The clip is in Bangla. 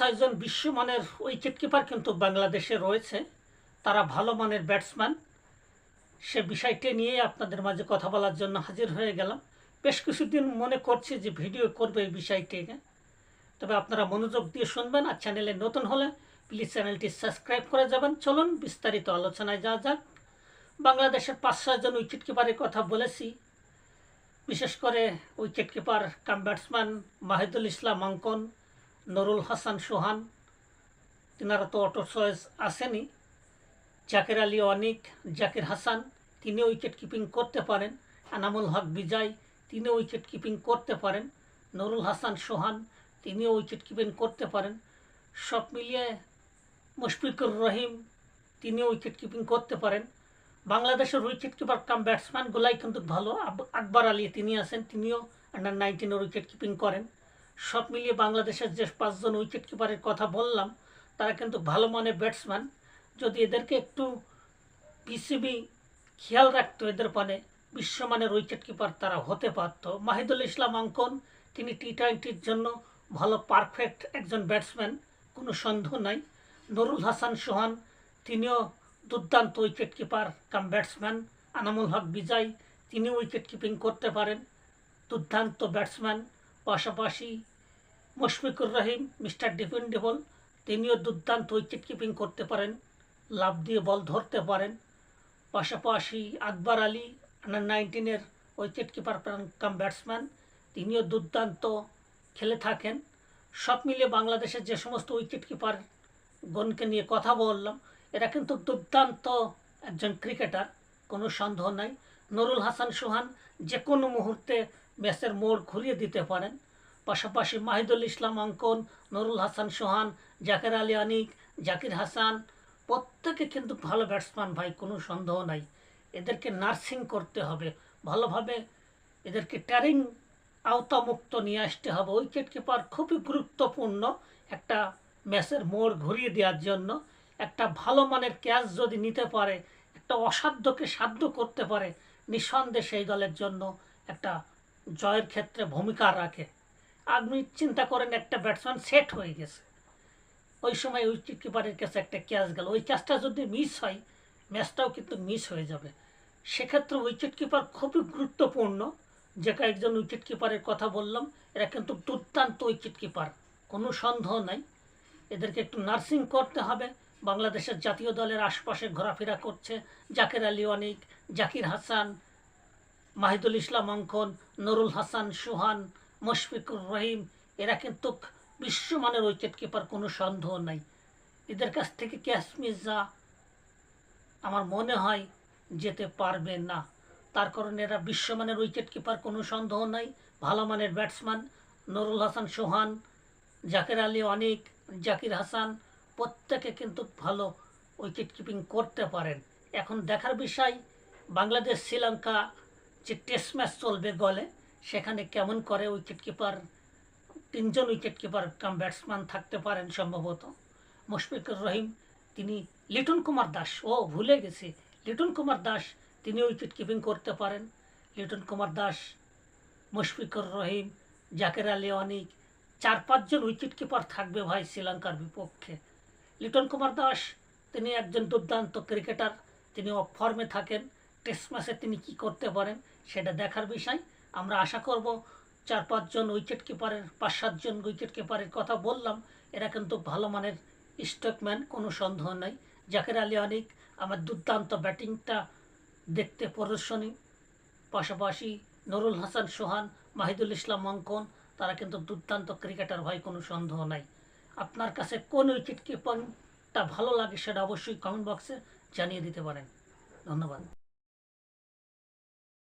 ছয়জন বিশ্বমানের উইকেট কিপার কিন্তু বাংলাদেশে রয়েছে। তারা ভালো মানের ব্যাটসম্যান সে বিষয়টি নিয়ে আপনাদের মাঝে কথা বলার জন্য হাজির হয়ে গেলাম। বেশ কিছুদিন মনে করছি যে ভিডিও করবে এই বিষয়টিকে। তবে আপনারা মনোযোগ দিয়ে শুনবেন আর চ্যানেলে নতুন হলে প্লিজ চ্যানেলটি সাবস্ক্রাইব করে যাবেন। চলুন বিস্তারিত আলোচনায় যাওয়া যাক। বাংলাদেশের পাঁচ ছয়জন উইকেট কিপারের কথা বলেছি। বিশেষ করে wicket keeper cum batsman Mahidul Islam, Ankon Nurul Hasan সোহান। তিনারা তো অটো চয়েস আসেনি। জাকের আলী অনিক, জাকির হাসান, তিনি উইকেট কিপিং করতে পারেন। আনামুল হক বিজয়, তিনি উইকেট কিপিং করতে পারেন। নুরুল হাসান সোহান তিনিও উইকেট কিপিং করতে পারেন। সব মিলিয়ে মুশফিকুর রহিম তিনিও উইকেট কিপিং করতে পারেন। বাংলাদেশের উইকেট কিপার কাম ব্যাটসম্যানগুলাই কিন্তু ভালো। আকবর আলী তিনি আছেন, তিনিও আন্ডার নাইনটিনের উইকেট কিপিং করেন। সব মিলিয়ে বাংলাদেশের যে পাঁচজন উইকেট কিপারের কথা বললাম, তারা কিন্তু ভালো মানের ব্যাটসম্যান যদি এদেরকে একটু পিসিবি খেয়াল রাখতো এদের পানে, বিশ্বমানের উইকেট কিপার তারা হতে পারত। মাহিদুল ইসলাম অঙ্কন তিনি টি টোয়েন্টির জন্য ভালো পারফেক্ট একজন ব্যাটসম্যান কোনো সন্দেহ নাই। নুরুল হাসান সোহান, তিনিও দুর্দান্ত wicket keeper cum batsman Anamul Haque Bijoy তিনি উইকেট কিপিং করতে পারেন। দুর্দান্ত ব্যাটসম্যান পাশাপাশি মুশফিকুর রহিম, মিস্টার ডিপেন্ডেবল তিনিও দুর্দান্ত উইকেট কিপিং করতে পারেন লাভ দিয়ে বল ধরতে পারেন। পাশাপাশি আকবর আলী আন্ডার নাইনটিনের উইকেট কিপার কাম ব্যাটসম্যান, তিনিও দুর্দান্ত খেলে থাকেন। সব মিলিয়ে বাংলাদেশের যে সমস্ত উইকেট কিপার গণকে নিয়ে কথা বললাম, এরা কিন্তু দুর্দান্ত একজন ক্রিকেটার, কোনো সন্দেহ নাই। নুরুল হাসান সোহান যে কোনো মুহূর্তে ম্যাচের মোড় ঘুরিয়ে দিতে পারেন। পাশাপাশি মাহিদুল ইসলাম অঙ্কন, নুরুল হাসান সোহান, জাকের আলী আনিক, জাকির হাসান, প্রত্যেকে কিন্তু ভালো ব্যাটসম্যান ভাই, কোনো সন্দেহ নাই। এদেরকে নার্সিং করতে হবে। ভালোভাবে এদেরকে ট্যারিং আওতামুক্ত নিয়ে আসতে হবে। উইকেট কিপার খুবই গুরুত্বপূর্ণ একটা ম্যাচের মোড় ঘুরিয়ে দেওয়ার জন্য। একটা ভালো মানের ক্যাচ যদি নিতে পারে, একটা অসাধ্যকে সাধ্য করতে পারে, নিঃসন্দেহে সেই দলের জন্য একটা জয়ের ক্ষেত্রে ভূমিকা রাখে। আপনি চিন্তা করেন, একটা ব্যাটসম্যান সেট হয়ে গেছে। ওই সময় উইকেট কিপারের কাছে একটা ক্যাচ গেল। ওই ক্যাচটা যদি মিস হয় ম্যাচটাও কিন্তু মিস হয়ে যাবে। সেক্ষেত্রে উইকেট কিপার খুবই গুরুত্বপূর্ণ। যে কয়েকজন উইকেট কিপারের কথা বললাম, এরা কিন্তু দুর্দান্ত উইকেট কিপার কোনো সন্দেহ নাই। এদেরকে একটু নার্সিং করতে হবে। বাংলাদেশের জাতীয় দলের আশপাশে ঘোরাফেরা করছে। জাকের আলী অনিক, জাকির হাসান, মাহিদুল ইসলাম অঙ্কন, নুরুল হাসান, সুহান মুশফিকুর রহিম, এরা কিন্তু বিশ্বমানের উইকেট কিপার কোনো সন্দেহ নাই। এদের কাছ থেকে ক্যাচ মির্জা আমার মনে হয় যেতে পারবে না। তার কারণে এরা বিশ্বমানের উইকেট কিপার কোনো সন্দেহ নাই। ভালো মানের ব্যাটসম্যান নুরুল হাসান সোহান, জাকির আলী অনিক, জাকির হাসান, প্রত্যেকে কিন্তু ভালো উইকেট কিপিং করতে পারেন। এখন দেখার বিষয় বাংলাদেশ শ্রীলঙ্কা যে টেস্ট ম্যাচ চলবে গলে সেখানে কেমন করে উইকেট কিপার তিনজন উইকেট কিপার কাম ব্যাটসম্যান থাকতে পারেন সম্ভবত। মুশফিকুর রহিম, তিনি লিটন কুমার দাস। ও, ভুলে গেছি। লিটন কুমার দাস তিনি উইকেট কিপিং করতে পারেন। লিটন কুমার দাস, মুশফিকুর রহিম, জাকের আলী অনিক, চার পাঁচজন উইকেট কিপার থাকবে ভাই শ্রীলঙ্কার বিপক্ষে। লিটন কুমার দাস, তিনি একজন দুর্দান্ত ক্রিকেটার তিনি অফ ফর্মে থাকেন। টেস্ট ম্যাচে তিনি কি করতে পারেন, সেটা দেখার বিষয়। আমরা আশা করব চার পাঁচজন উইকেট কিপারের পাঁচ সাতজন উইকেট কিপারের কথা বললাম। এরা কিন্তু ভালো মানের স্টকম্যান কোনো সন্দেহ নাই। জাকের আলী অনিক, আমার দুর্দান্ত ব্যাটিংটা দেখতে প্রদর্শনী। পাশাপাশি নুরুল হাসান সোহান, মাহিদুল ইসলাম অঙ্কন, তারা কিন্তু দুর্দান্ত ক্রিকেটার ভাই, কোনো সন্দেহ নাই। আপনার কাছে কোন উইকেট কিপারটা ভালো লাগে সেটা অবশ্যই কমেন্ট বক্সে জানিয়ে দিতে পারেন। ধন্যবাদ।